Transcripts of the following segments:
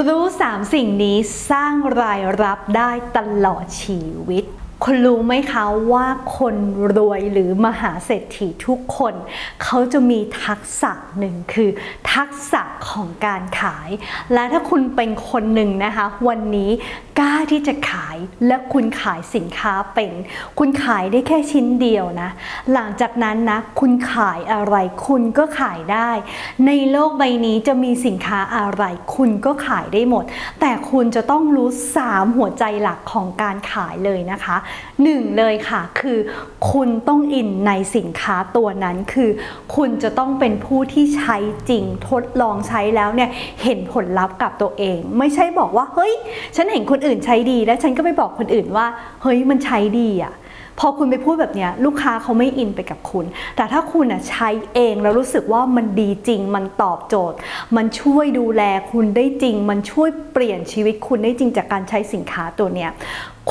รู้สามสิ่งนี้สร้างรายรับได้ตลอดชีวิต คุณรู้ไหมคะว่าคนรวยหรือมหาเศรษฐีทุกคน เขาจะมีทักษะหนึ่งคือ ทักษะของการขาย และถ้าคุณเป็นคนหนึ่งนะคะ วันนี้กล้าที่จะขายและคุณขายสินค้าเป็น คุณขายได้แค่ชิ้นเดียวนะ หลังจากนั้นนะ คุณขายอะไรคุณก็ขายได้ ในโลกใบนี้จะมีสินค้าอะไร คุณก็ขายได้หมด แต่คุณจะต้องรู้ 3 หัวใจหลักของการขายเลยนะคะหนึ่งเลยค่ะคือ คุณต้องอินในสินค้าตัวนั้นคือ คุณจะต้องเป็นผู้ที่ใช้จริงทดลองใช้แล้วเนี่ยเห็นผลลัพธ์กับตัวเอง ไม่ใช่บอกว่าเฮ้ย ฉันเห็นคนอื่นใช้ดี แล้วฉันก็ไปบอกคนอื่นว่า เฮ้ยมันใช้ดีอะพอคุณไปพูดแบบเนี้ยลูกค้าเขาไม่อินไปกับคุณ แต่ถ้าคุณอะใช้เองแล้วรู้สึกว่ามันดีจริง มันตอบโจทย์ มันช่วยดูแลคุณได้จริง มันช่วยเปลี่ยนชีวิตคุณได้จริงจากการใช้สินค้าตัวเนี้ย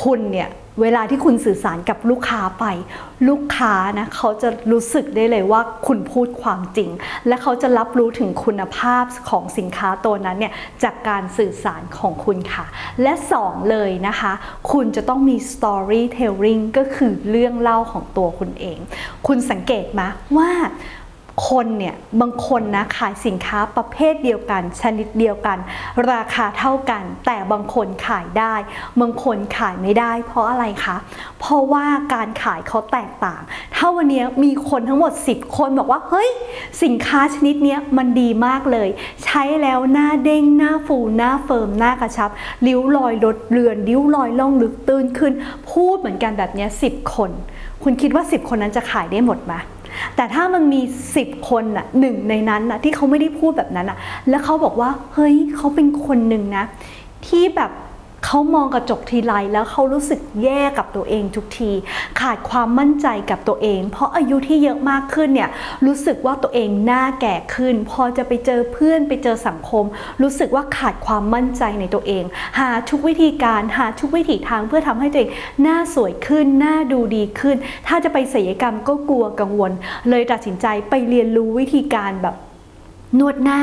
คุณเนี่ยเวลาที่คุณสื่อสารกับลูกค้าไป ลูกค้านะเขาจะรู้สึกได้เลยว่าคุณพูดความจริง และเขาจะรับรู้ถึงคุณภาพของสินค้าตัวนั้นเนี่ยจากการสื่อสารของคุณค่ะ และสองเลยนะคะ คุณจะต้องมี storytelling ก็คือเรื่องเล่าของตัวคุณเอง คุณสังเกตไหมว่า คนเนี่ยบางคนนะขายสินค้าประเภทเดียวกัน ชนิดเดียวกัน ราคาเท่ากัน แต่บางคนขายได้ บางคนขายไม่ได้ เพราะอะไรคะเพราะว่าการขายเขาแตกต่าง ถ้าวันนี้มีคนทั้งหมด 10 คนบอกว่าเฮ้ยสินค้าชนิดเนี้ยมันดีมากเลย ใช้แล้วหน้าเด้งหน้าฟูหน้าเฟิร์มหน้ากระชับริ้วรอยลดเลือนริ้วรอยล่องลึกตื้นขึ้น พูดเหมือนกันแบบนี้ย10 คน คุณคิดว่า 10 คนนั้นจะขายได้หมดไหม แต่ถ้ามันมี 10 คนน่ะหนึ่งในนั้นน่ะที่เขาไม่ได้พูดแบบนั้นน่ะแล้วเขาบอกว่าเฮ้ยเขาเป็นคนหนึ่งนะที่แบบ เขามองกระจกทีไรแล้วเขารู้สึกแย่กับตัวเองทุกที ขาดความมั่นใจกับตัวเอง เพราะอายุที่เยอะมากขึ้นเนี่ยรู้สึกว่าตัวเองหน้าแก่ขึ้น พอจะไปเจอเพื่อนไปเจอสังคม รู้สึกว่าขาดความมั่นใจในตัวเอง หาทุกวิธีการหาทุกวิถีทางเพื่อทำให้ตัวเองหน้าสวยขึ้นหน้าดูดีขึ้น ถ้าจะไปศัลยกรรมก็กลัวกังวล เลยตัดสินใจไปเรียนรู้วิธีการแบบ นวดหน้า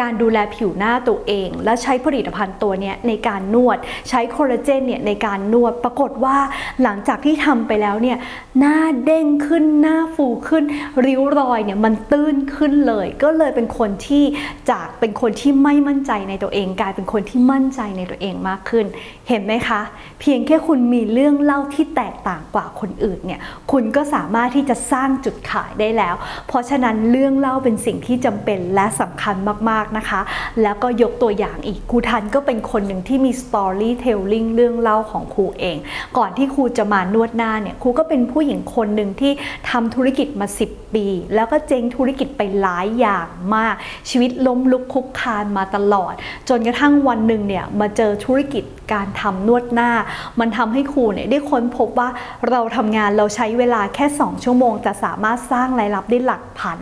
การดูแลผิวหน้าตัวเอง และใช้ผลิตภัณฑ์ตัวนี้ในการนวด ใช้โคลลาเจนเนี่ยในการนวด ปรากฏว่าหลังจากที่ทำไปแล้วเนี่ยหน้าเด้งขึ้นหน้าฟูขึ้น ริ้วรอยเนี่ยมันตื้นขึ้นเลย ก็เลยเป็นคนที่จากเป็นคนที่ไม่มั่นใจในตัวเอง กลายเป็นคนที่มั่นใจในตัวเองมากขึ้น เห็นไหมคะ เพียงแค่คุณมีเรื่องเล่าที่แตกต่างกว่าคนอื่นเนี่ยคุณก็สามารถที่จะสร้างจุดขายได้แล้ว เพราะฉะนั้นเรื่องเล่าเป็นสิ่งที่จำเป็นและสำคัญมากๆนะคะ แล้วก็ยกตัวอย่างอีกครูทันก็เป็นคนหนึ่งที่มี storytelling เรื่องเล่าของครูเอง ก่อนที่ครูจะมานวดหน้าเนี่ยครูก็เป็นผู้หญิงคนหนึ่งที่ทำธุรกิจมา 10 ปี แล้วก็เจ๊งธุรกิจไปหลายอย่างมาก ชีวิตล้มลุกคลุกคลานมาตลอด จนกระทั่งวันหนึ่งเนี่ยมาเจอธุรกิจ การทำนวดหน้า มันทำให้ครูเนี่ยได้ค้นพบว่าเราทำงานเราใช้เวลาแค่ 2 ชั่วโมง จะสามารถสร้างรายรับได้หลักพัน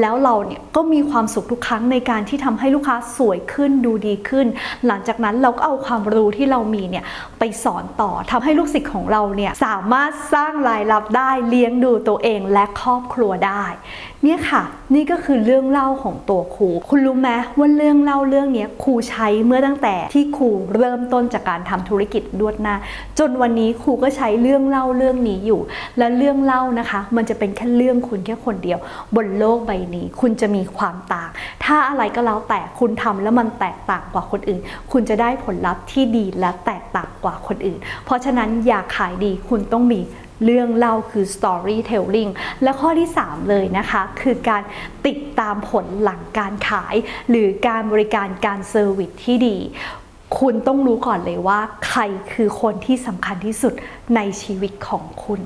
แล้วเราเนี่ยก็มีความสุขทุกครั้งในการที่ทำให้ลูกค้าสวยขึ้นดูดีขึ้น หลังจากนั้นเราก็เอาความรู้ที่เรามีเนี่ยไปสอนต่อทำให้ลูกศิษย์ของเราเนี่ยสามารถสร้างรายรับได้เลี้ยงดูตัวเองและครอบครัวได้เนี่ยค่ะ นี่ก็คือเรื่องเล่าของตัวครู คุณรู้ไหมว่าเรื่องเล่าเรื่องนี้ครูใช้เมื่อตั้งแต่ที่ครูเริ่มต้นจากการทำธุรกิจนวดหน้า จนวันนี้ครูก็ใช้เรื่องเล่าเรื่องนี้อยู่ และเรื่องเล่านะคะ มันจะเป็นแค่เรื่องคุณแค่คนเดียว บนโลกใบนี้ คุณจะมีความต่าง ถ้าอะไรก็แล้วแต่คุณทำแล้วมันแตกต่างกว่าคนอื่น คุณจะได้ผลลัพธ์ที่ดีและแตกต่างกว่าคนอื่น เพราะฉะนั้นอยากขายดีคุณต้องมีเรื่องเล่าคือ storytelling และข้อที่ 3 เลยนะคะ คือการติดตามผลหลังการขาย หรือการบริการการเซอร์วิสที่ดี คุณต้องรู้ก่อนเลยว่า ใครคือคนที่สำคัญที่สุดในชีวิตของคุณ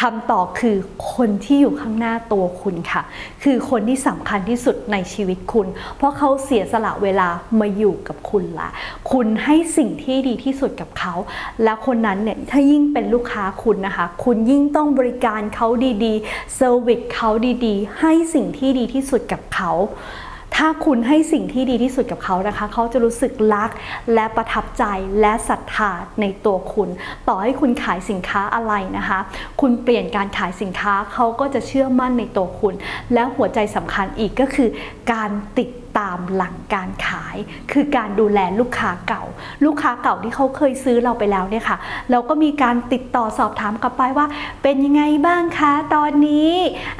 คำตอบคือคนที่อยู่ข้างหน้าตัวคุณค่ะ คือคนที่สำคัญที่สุดในชีวิตคุณ เพราะเขาเสียสละเวลามาอยู่กับคุณละคุณให้สิ่งที่ดีที่สุดกับเขา แล้วคนนั้นเนี่ยถ้ายิ่งเป็นลูกค้าคุณนะคะ คุณยิ่งต้องบริการเขาดีๆเซอร์วิสเขาดีๆ ให้สิ่งที่ดีที่สุดกับเขา ถ้าคุณให้สิ่งที่ดีที่สุดกับเขานะคะ เขาจะรู้สึกรักและประทับใจและศรัทธาในตัวคุณ ต่อให้คุณขายสินค้าอะไรนะคะ คุณเปลี่ยนการขายสินค้าเขาก็จะเชื่อมั่นในตัวคุณ และหัวใจสำคัญอีกก็คือ การติดตามหลังการขาย คือการดูแลลูกค้าเก่า ลูกค้าเก่าที่เขาเคยซื้อเราไปแล้วเนี่ยค่ะ เราก็มีการติดต่อสอบถามกลับไปว่า เป็นยังไงบ้างคะตอนนี้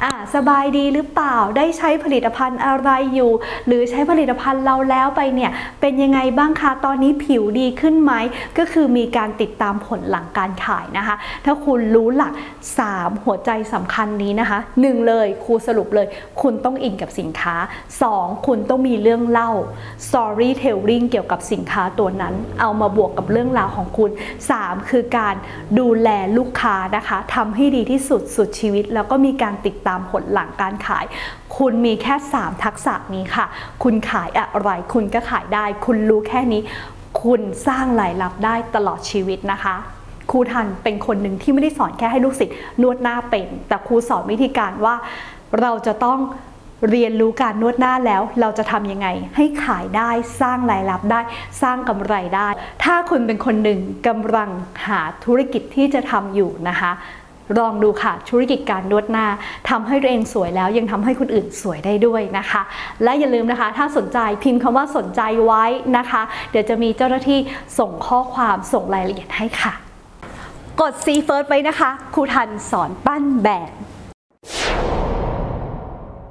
อ่าสบายดีหรือเปล่า ได้ใช้ผลิตภัณฑ์อะไรอยู่ หรือใช้ผลิตภัณฑ์เราแล้วไปเนี่ยเป็นยังไงบ้างคะตอนนี้ผิวดีขึ้นไหม ก็คือมีการติดตามผลหลังการขายนะคะ ถ้าคุณรู้หลัก 3 หัวใจสำคัญนี้นะคะ 1 เลยครูสรุปเลย คุณต้องอินกับสินค้า 2 คุณต้องมีเรื่องเล่า storytelling เกี่ยวกับสินค้าตัวนั้น เอามาบวกกับเรื่องราวของคุณ 3 คือการดูแลลูกค้านะคะทำให้ดีที่สุดสุดชีวิต แล้วก็มีการติดตามผผลหลังการขาย คุณมีแค่ 3 ทักษะนี้ค่ะ คุณขายอะไรคุณก็ขายได้ คุณรู้แค่นี้ คุณสร้างรายรับได้ตลอดชีวิตนะคะครูทันเป็นคนหนึ่งที่ไม่ได้สอนแค่ให้ลูกศิษย์นวดหน้าเป็น แต่ครูสอนวิธีการว่าเราจะต้องเรียนรู้การนวดหน้าแล้วเราจะทำยังไง ให้ขายได้สร้างรายรับได้ สร้างกำไรได้ ถ้าคุณเป็นคนหนึ่งกำลังหาธุรกิจที่จะทำอยู่นะคะ ลองดูค่ะธุรกิจการนวดหน้าทำให้ตัวเองสวยแล้วยังทำให้คนอื่นสวยได้ด้วยนะคะ และอย่าลืมนะคะ ถ้าสนใจพิมพ์คำว่าสนใจไว้นะคะ เดี๋ยวจะมีเจ้าหน้าที่ส่งข้อความส่งรายละเอียดให้ค่ะ กด C First ไว้นะคะครูทันสอนปั้นแบบ